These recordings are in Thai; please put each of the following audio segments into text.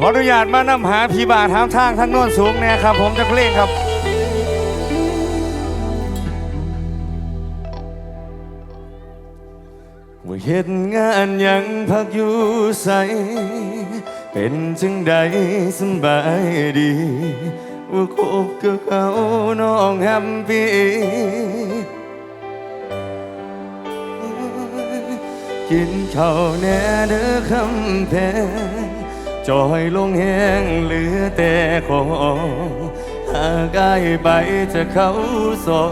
ขออนุญาตมานำหาพี่บาทางทางทางโน้นสูงเนี่ยครับ ผมจะเพลงครับว่าเฮ็ดงานยังพักอยู่ใส เป็นจังใดสบายดีว่าคบกับเขาน้องแฮปปี้กินข้าวแน่เด้อคำแพง จอยลงแห้งเหลือแต่ของหากายไปจะเขาสอ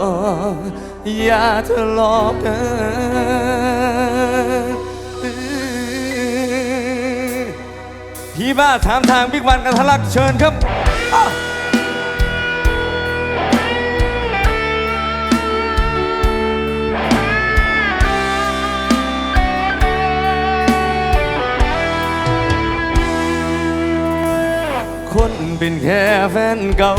อย่าทะเลอกกันพี่บ้าถามทางบิ๊กวันกันทะลักเชิญครับ เป็นแค่แฟนเก่า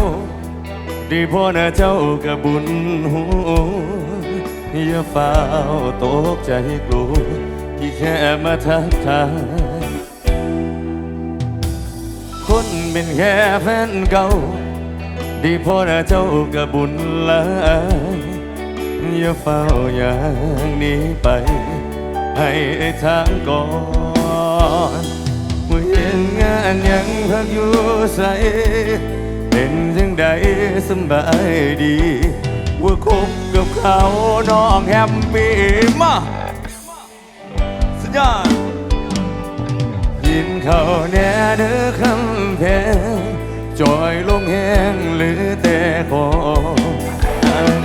ดีพ่อนะเจ้ากับบุญหูอย่าเฝ้าตกใจกลัวที่แค่มาทักทายคนเป็นแค่แฟนเก่าดีพ่อนะเจ้ากับบุญลายอย่าเฝ้าอย่างนี้ไป ให้ทางก่อน ยังพักอยู่ใสเป็นจังใดสบายดีว่าคบกับเขาน้องแฮปปี้มาสุดยอดยินเขาแน่เด้อคำแพงจอยลงแห้งหลือแต่ของ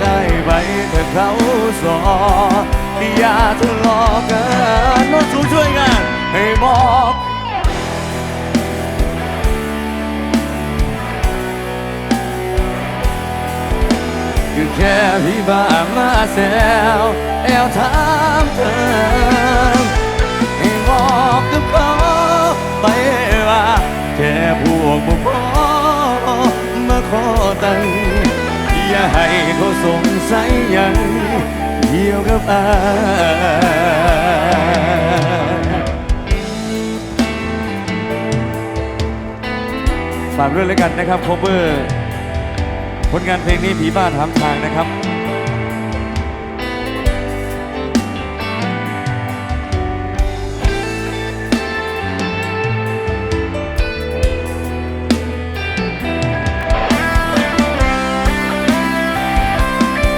ได้ไปแต่เขาสอนอย่าทะเลาะกันน้องสูช่วยกันให้บอก คือแค่พี่บ้ามาแซวแอวถามเธอให้บอกกับเขาไปว่าแค่พวกบุพอมาขอตังค์อย่าให้เขาสงสัยยังเกี่ยวกับอายฝากด้วยแล้วกันนะครับโคเวอร์ ผลงานเพลงนี้ผีบ้าถามทางนะครับ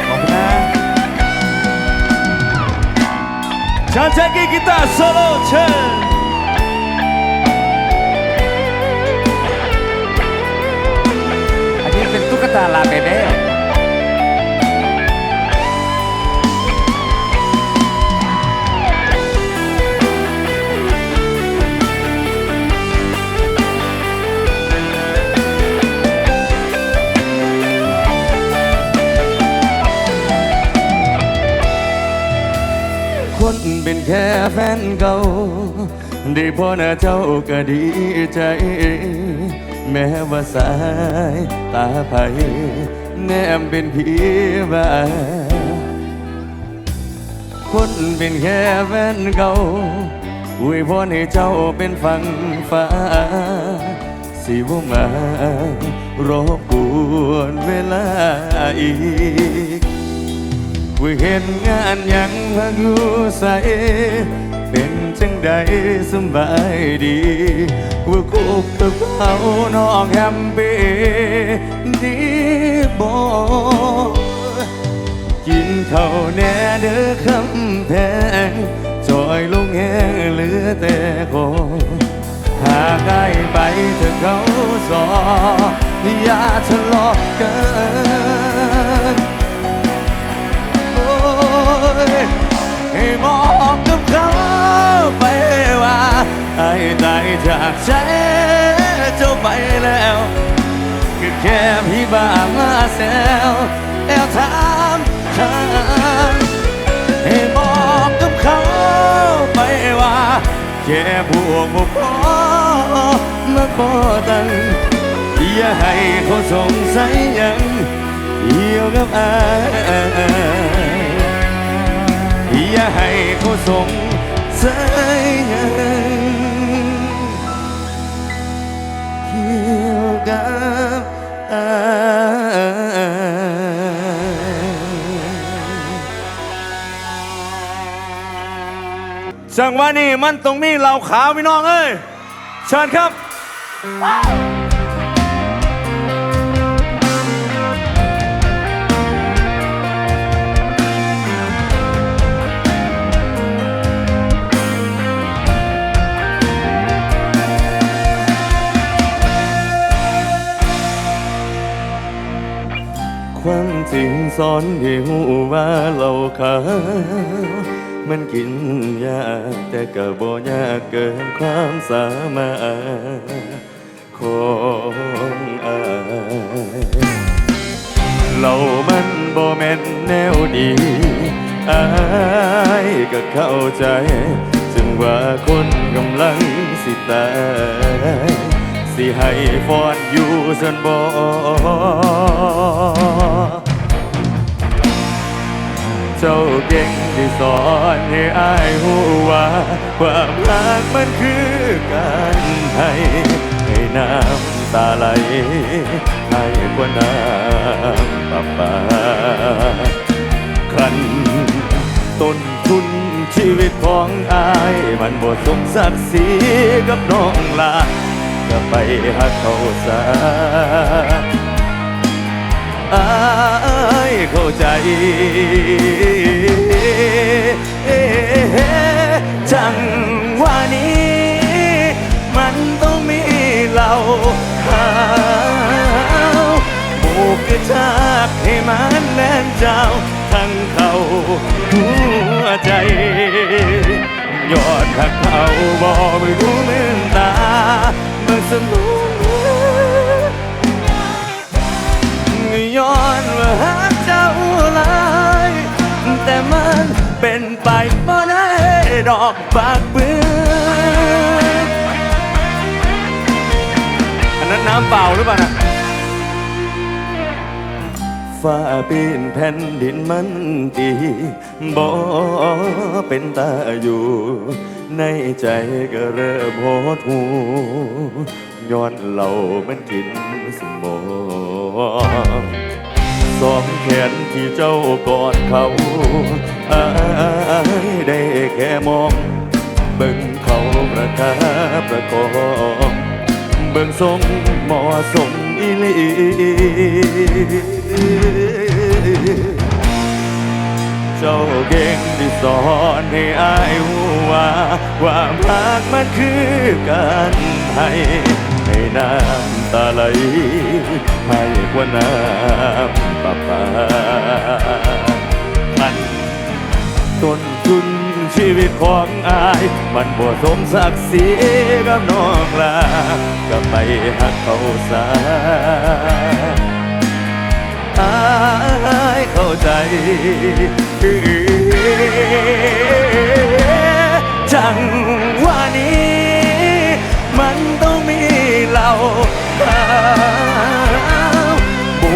ขอบคุณนะชาแจ็คกี้กีตาร์โซโล่เชิญ ตุ๊กตาลาเบเบ้คนเป็นแค่แฟนเก่าได้พอหน้าเจ้าก็ดีใจ แม้ว่าสายตาไผแนมเป็นผีบ้าคนเป็นแค่แฟนเก่าอวยพรให้เจ้าเป็นฝั่งฟ้า สิบ่มารบกวนเวลาอีกว่าเห็นงานยังพักอยู่ใส เป็นจังใดสบายดีว่าคบกับเขาน้องแฮมปี้ดีบ่กินข้าวแน่เด้อคำแพงจอยลงแห้งเหลือแต่ของหากได้ไปเธอเขาสออย่าทะเลาะกันากใจเจ้าไปแล้วก็แค่พี่บ้ามาแซวแอวถามทางให้บอกกับเขาไปว่า แค่พวกบุพอมาขอตังอย่าให้เขาสงสัยยังเกี่ยวกับอายอย่าให้เขาสงสัยยัง กับอายจังหวะนี้มันต้องมีเหล่าขาวพี่น้องเอ้ย เชิญครับ ความจริงสอนให้หูว่าเราขาวมันกินยากแต่ก็บ่ยากเกินความสามารถของอายเรามันบ่แม่นแนวดีอายก็เข้าใจ จึงว่าคนกำลังสิตาย สิให้ฟอนอยู่สันบ่ จ้าเก่งที่สอนให้อายหูว่า ความรักมันคือการให้ให้น้ำตาไหลให้กว่าน้ำปลาปาคันต้นทุนชีวิตของอาย มันบ่สมศักดิ์ศรีกับน้องลาก็ไปหักเขาซะอา เข้าใจจังว่านี้ มันต้องมีเหล่าขาวโบกกระชากให้มันแล่นเจ้า ทั้งเขาหัวใจ ยอดหักเขาบ่ไม่รู้มืนตาเมื่อสมุนย้อนว่า เป็นไปบ่ได้ดอกปากเปื้อนอันนั้นน้ำเปล่าหรือเปล่านะฟ้าปีนแผ่นดินมันดีบ่เป็นตาอยู่ ในใจก็เริ่มโหดหูย้อนเรามันกินสมอง สองแขนที่เจ้ากอดเขาอายได้แค่มองเบิ่งเขาประคับประคองเบิ่งทรงเหมาะสมอีลีเจ้าเก่งที่สอนให้อายหูว่าว่ารักมันคือการให้ให้น้ำตาไหล ให้กว่าน้ำปลาปามันต้นทุนชีวิตของอาย มันบ่สมศักดิ์ศรีกับน้องลาก็ไปหักเขาซะอายเข้าใจจังว่านี้มัน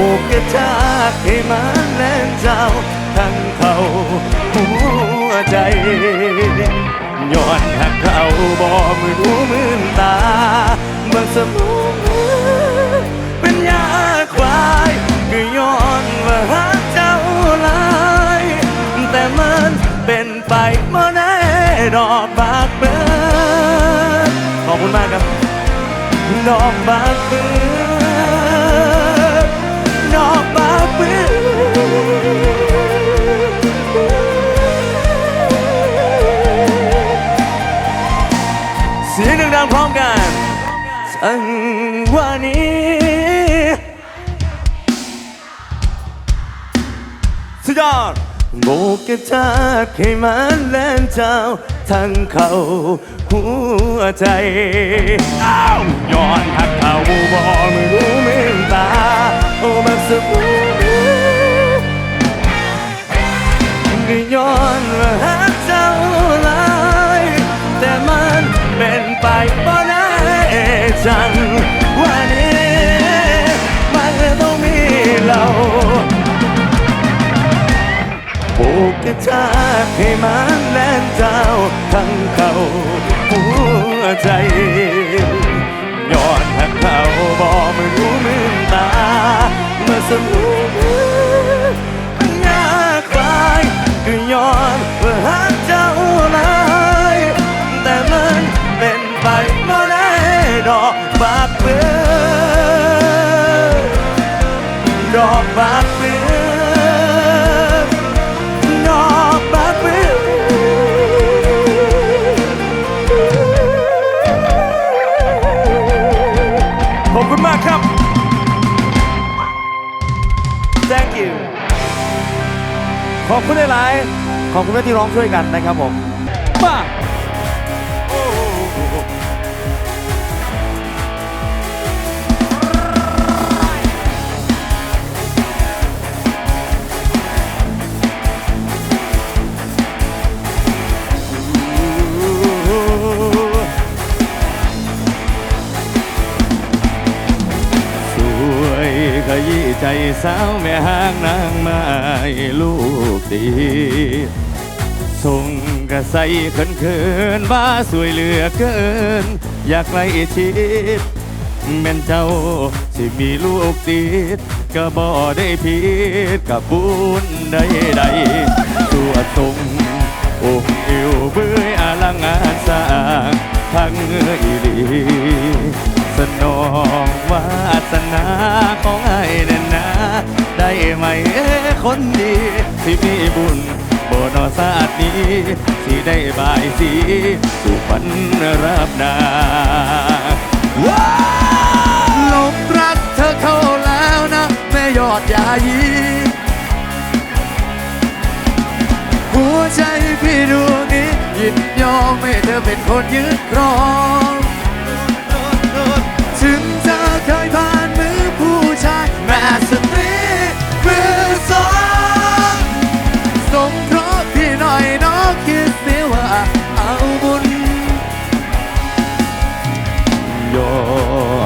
บุกกระชากให้มันแล่นเจ้าทั้งเขาหัวใจย้อนหักเขาบ่มือหูมืนตาเมื่อสมองเป็นยาควายคือย้อนว่าหักเจ้าลายแต่มันเป็นไปบ่ได้ดอกบากเบิดขอบคุณมากครับดอกบากเบิด สังว่านี้สุดยอดโบกกระชากให้มันแล่นเจ้า ทั้งเขาหัวใจอ้าวย้อนหักเขาบ่ไม่รู้เมนตาโอ้แบบสบู่ก็ย้อนว่าหักเจ้าหลายแต่มันเป็นไป ทาให้มันแล่นเจ้าทั้งเขาหัวใจย้อนหักเขาบอกไม่รู้มือตาเมื่อสมุ คุณหลายๆขอบคุณที่ร้องช่วยกันนะครับผม ใส่เขินเขินๆบ้าสวยเหลือเกิน อยากไล่ชิดแม่นเจ้าที่มีลูกติดก็บ่ได้ผิดกับบุญใดใดๆตัวตรงอกอิวเบื่ออาลังงานสร้างทั้งอีลีสนองวาสนาของไอ้เน่นนะได้ไหมคนดีที่มีบุญ บนอศาสตร์นี้สิได้บายสีสุพรรณรับนาหลงรักเธอเข้าแล้วนะ แม่ยอดยายีหัวใจพี่ดวงนี้ ยินยอมให้เธอเป็นคนยึดครองถึงเธอเคยผ่านมือผู้ชายแม่สต อ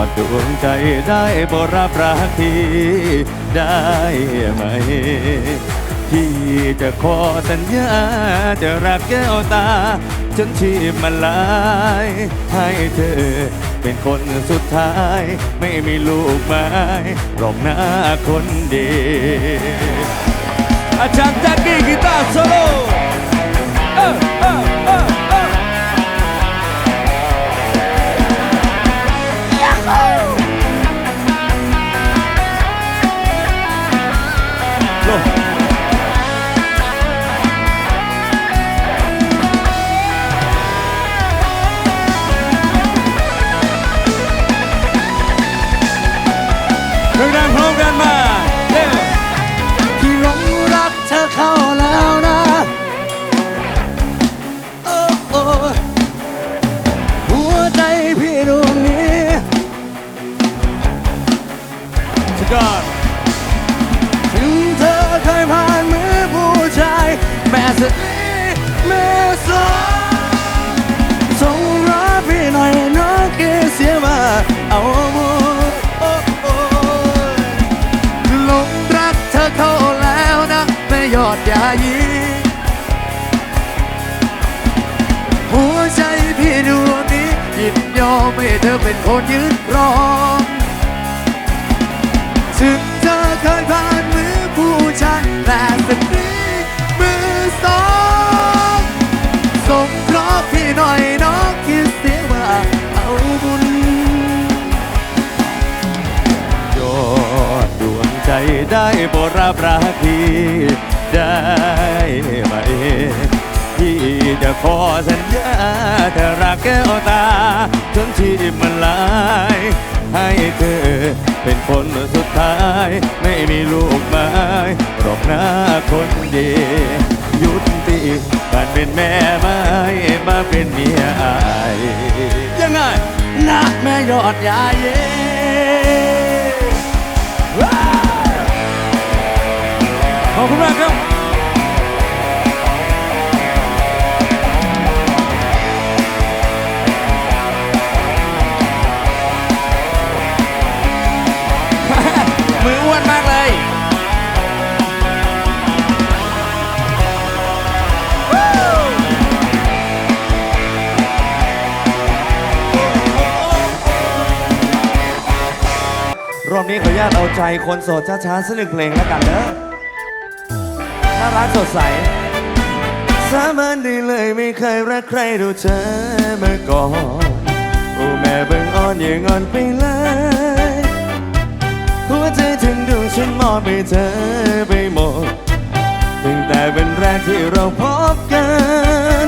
ดดวงใจได้บรับรักที่ได้ไหมที่จะขอสัญญา จะรักแก้วตา จนชีพมันลาย ให้เธอเป็นคนสุดท้าย ไม่มีลูกไม้รองหน้าคนดี อาจารย์แจ็คกี้กีตาร์โซโล่ ให้เธอเป็นคนยืนรองถึงเธอเคยผ่านมือผู้ชายแต่สตรีมือสองส่งเคราะห์พี่หน่อยน้องคิดเสียว่าเอาบุญยอดดวงใจได้บรับรักพี่ได้ไหม พี่จะขอสัญญาเธอรักแก้วตาจนชีพมันลาย ให้เธอเป็นคนสุดท้าย ไม่มีลูกไม้รอกหน้าคนดียุติการเป็นแม่ไม้มาเป็นเมียอายยังไงนะแม่ยอดยาเย่ว้าวขอบคุณมากครับ อบนี้ขออนุญาตเอาใจคนโสดช้าๆสักหนึ่งเพลงแล้วกันเนอะน่ารักสดใส สาบานได้เลยไม่เคยรักใครดูเธอมาก่อน โอ้แม่เบิ่งอ่อนอย่างอ่อนไปเลยหัวใจถึงดวงฉันมอบให้เธอไปหมดตั้งแต่เป็นแรกที่เราพบกัน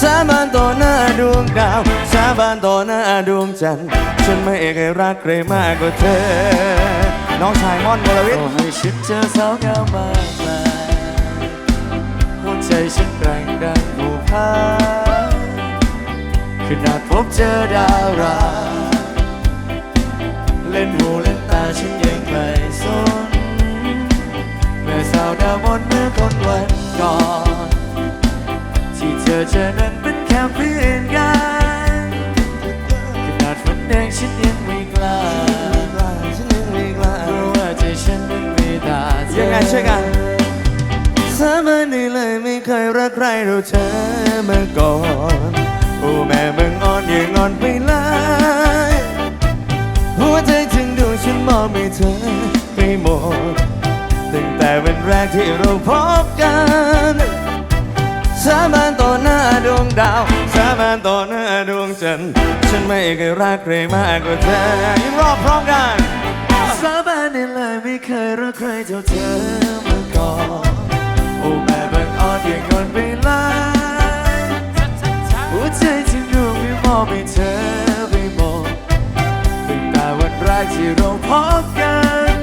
สาบานต่อหน้าดวงดาวาบานต่อหน้าดวงจันทร์ฉันไม่เคยรักใครมากกว่าเธอ น้องชายม่อนวรวิทย์โอ้ให้ฉันเจอสาวงามมากมายหัวใจฉันแกร่งดังภูผาขนาดพบเจอดาวราเล่นหูเล่นตาฉันยังไม่สนแม่สาวดาวมนเมื่อคนวันก่อนที่เธอเจอนั้น ช่วยกันสาบานได้เลยไม่เคยรักใครเราเธอมาก่อนโอ้แม่เบิ่งอ่อนอย่างอ่อนไปเลยหัวใจถึงดวงฉันมอบให้เธอไปหมดตั้งแต่วันแรกที่เราพบกันสาบานต่อหน้าดวงดาวสาบานต่อหน้าดวงจันทร์ฉันไม่เคยรักใครมากกว่าเธออีกรอบพร้อมกัน เลยไม่เคยรักใครเท่าเธอมาก่อน โอ้แม่บังอ่อนอย่างอ่อนไปเลยหัวใจที่ดวงไม่มอบให้เธอไปหมดตั้งแต่วันแรกที่เราพบกัน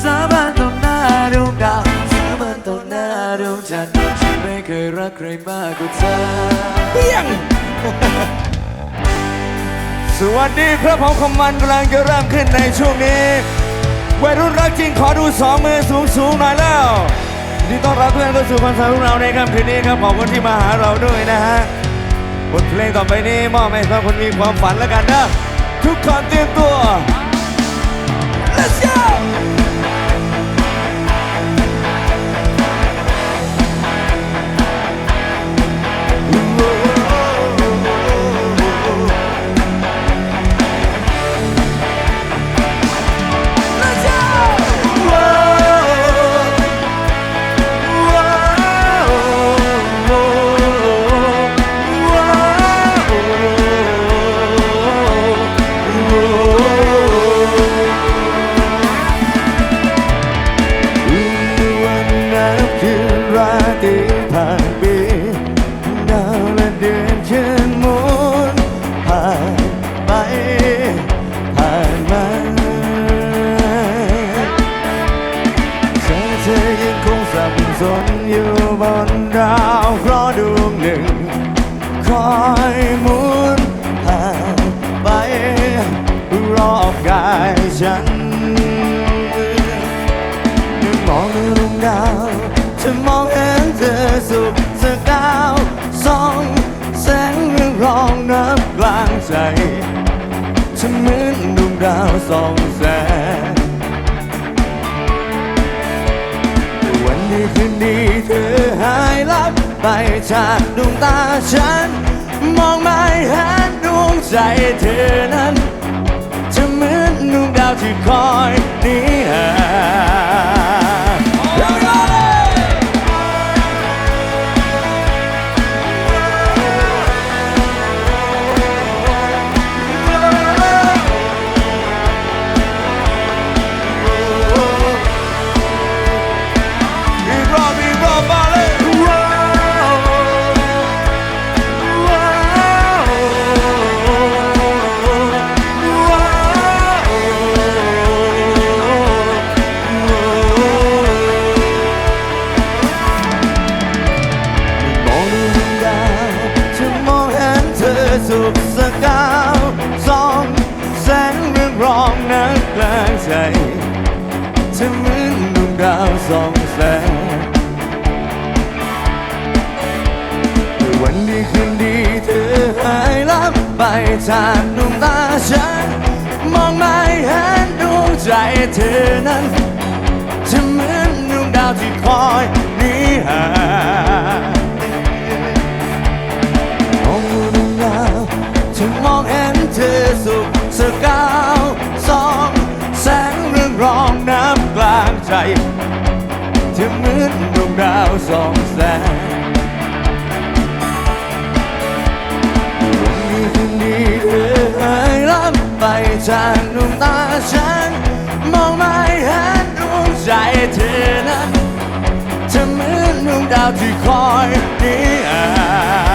สาบานต่อหน้าดวงดาวสาบานต่อหน้าดวงจันทร์ฉันไม่เคยรักใครมากกว่าเธอเปี้ยงสวัสดีครับผมคอมมันกำลังจะเริ่มขึ้นในช่วงนี้ วัยรุ่นรักจริงขอดูสองมือสูงสูงหน่อยแล้วนี่ต้อนรับเพื่อนเข้าสู่คอนเสิร์ตของเราในค่ำคืนนี้ครับขอบคุณที่มาหาเราด้วยนะฮะบทเพลงต่อไปนี้มอบให้สำหรับคนมีความฝันแล้วกันนะทุกคนเตรียมตัว Let's go สนอยู่บนดาวเคราะดวงหนึ่ง คอยหมุนผ่านไป รอบกายฉันมองดูดวงดาวจะมองเห็นเธอสุขสกาวสองแสงเรืองรองนับกลางใจจะเหมือนดวงดาวสองแสง ไปจากดวงตาฉัน มองไม่เห็นดวงใจเธอนั้นจะเหมือนดวงดาวที่คอยนี้หา รืองนักกลางใจจะเหมือนดวงดาวสองแสงวันดีคืนดีเธอหายลับไปจากดวงตาฉัน มองไม่เห็นดวงใจเธอนั้นจะเหมือนดวงดาวที่คอยนีหา ดาวสองแสงวันนี้คืนนี้เธอหายลับไปจากดวงตาฉัน มองไม่เห็นดวงใจเธอนั้นเธอเหมือนดวงดาวที่คอยนี่อ่า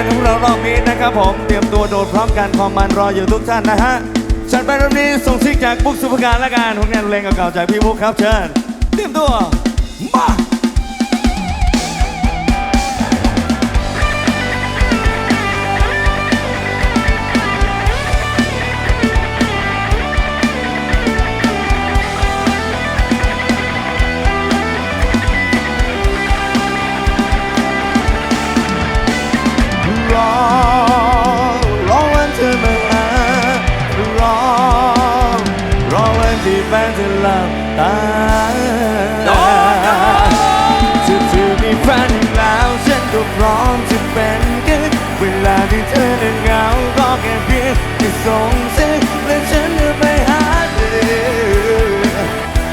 นของเรารอบนี้นะครับผม เตรียมตัวโดดพร้อมกันความมันรออยู่ทุกท่านนะฮะฉันไปรอบนี้ส่งซิกจากบุ๊กสุภการและกันผลงานเพลงเก่าๆจากพี่บุ๊กครับเชิญ เตรียมตัวมา ตาจะเธอมีแฟนอีกแล้ว ฉันก็พร้อมจะเป็นกันเวลาที่เธอนั้นเหงาก็แค่เพียงแค่ส่งเสียงและฉันจะไปหาเธอ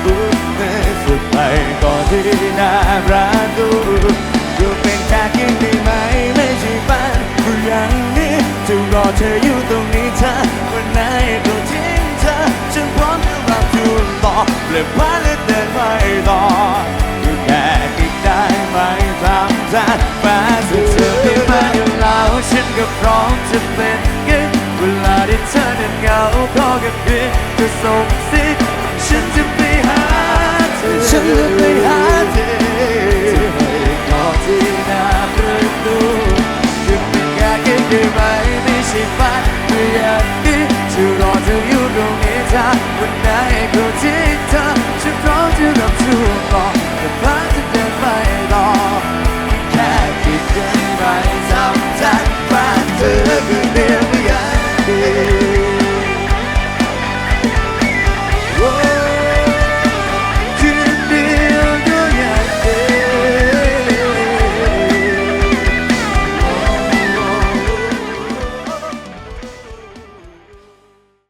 อุ๊ยแม่สุดไปก่อนที่หน้าประตูดูเป็นแค่เพียงได้ไหมไม่ใช่บ้านหรืออย่างนี้จะรอเธอ นต่อแลยพาเลยเดินไปต่ออยู่แค่กินได้ไหมทำใจแฟนสุดเธอที่มาอยู่แล้วฉันก็พร้อมจะเป็นกันเวลาที่เธอเดินเหงาก็แค่เพียงจะส่ง